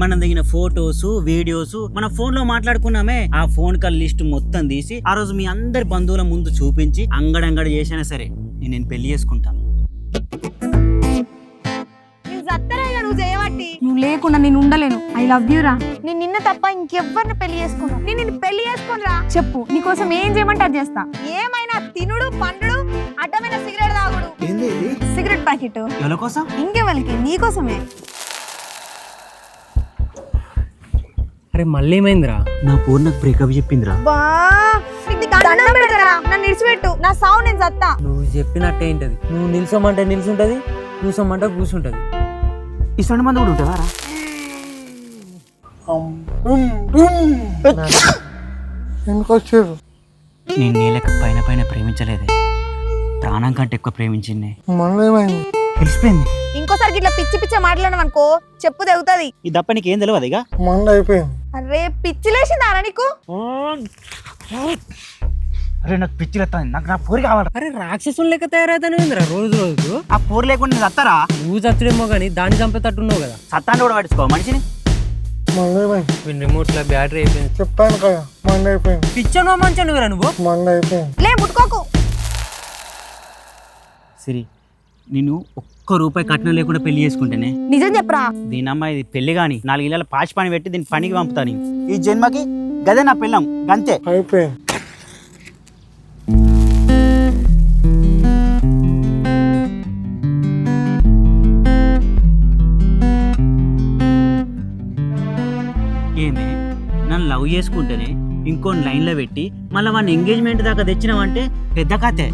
మనం దిగిన photos videos మన ఫోన్లో మాట్లాడుకున్నామే. ఆ ఫోన్ కాల్ లిస్ట్ మొత్తం తీసి ఆ రోజు మీ అందరి బంధువుల ముందు చూపించి అంగడంగడి చేసినా సరే నేను నేను పెళ్ళి చేసుకుంటాను. నువ్వు చేయబట్టి నువ్వు లేకుండా నేను ఉండలేను. ఐ లవ్ యూ రా. నేను నిన్న తప్ప ఇంకెవ్వరిని పెళ్ళి చేసుకున్నా. నేను నిన్ను పెళ్ళి చేసుకునిరా. చెప్పు నీకోసం ఏం చేయమంటే అది చేస్తా. ఏమైనా తినుడు పండుడు అడ్డమైన సిగరెట్ తాగుడు. Cigarette packet. ఎవరి కోసం? ఇంకెవరికి? నీకోసమే అరే మళ్ళీ ఏమైందిరా నా పూర్ణకు బ్రేకప్ చెప్పిందిరా. బా నీకు దండం పెడతారా? నన్ను ఇడిచిపెట్టు నా సావు నేను సత్తా. నువ్వు చెప్పినట్టే ఏంటది? నువ్వు నిల్చోమంటే నిల్చుంటది కూర్చోమంటే కూర్చుంటది. ఇటువంటి మంది కూడా ఉంటుందా రా? ఎందుకు వచ్చారు నేను నీ లెక్క పైన పైన ప్రేమించలేదే. ప్రాణం కంటే ఎక్కువ ప్రేమించింది. ఏమైంది తెలిసిపోయింది. ఇంకోసారి ఇట్లా పిచ్చి పిచ్చి మాట్లాడడం అనుకో చెప్పు తెగుతుంది. ఈ దప్ప నీకేం తెలియదు ఇక? మంద అయిపోయింది. అరే పిచ్చి లేచిందారా నీకు అరే నాకు పిచ్చి లేస్తుంది నాకు నా పూరి కావాలి అరే రాక్షసుని లెక్క తయారైతానే ఏందిరా రోజు రోజు. ఆ పూరి లేకుండా నేను చస్తారా నువ్వు చచ్చుడేమో కానీ దాన్ని చంపేటట్టున్నావు కదా. సత్తాన్ని కూడా పట్టించుకో మనిషిని. వీని రిమోట్లో బ్యాటరీ అయిపోయింది. చెప్పాను కదా మంద అయిపోయింది. పిచ్చను మంచి నువ్వు? మంద అయిపోయింది. లే ముట్టుకోకు. సిరి. నేను ఒక్క రూపాయి కట్నం లేకుండా పెళ్ళి చేసుకుంటేనే. నిజం చెప్పరా? దీని అమ్మాయి ఇది పెళ్ళి కానీ నాలుగు ఇళ్ళ పాచి పని పెట్టి దీన్ని పనికి పంపుతాను ఈ జన్మకి గదే నా పెళ్ళం గంతే. అయిపోయింది. ఏమే నన్ను లవ్ చేసుకుంటేనే ఇంకో లైన్లో పెట్టి మళ్ళీ వాడిని ఎంగేజ్మెంట్ దాకా తెచ్చినావంటే పెద్ద కథే.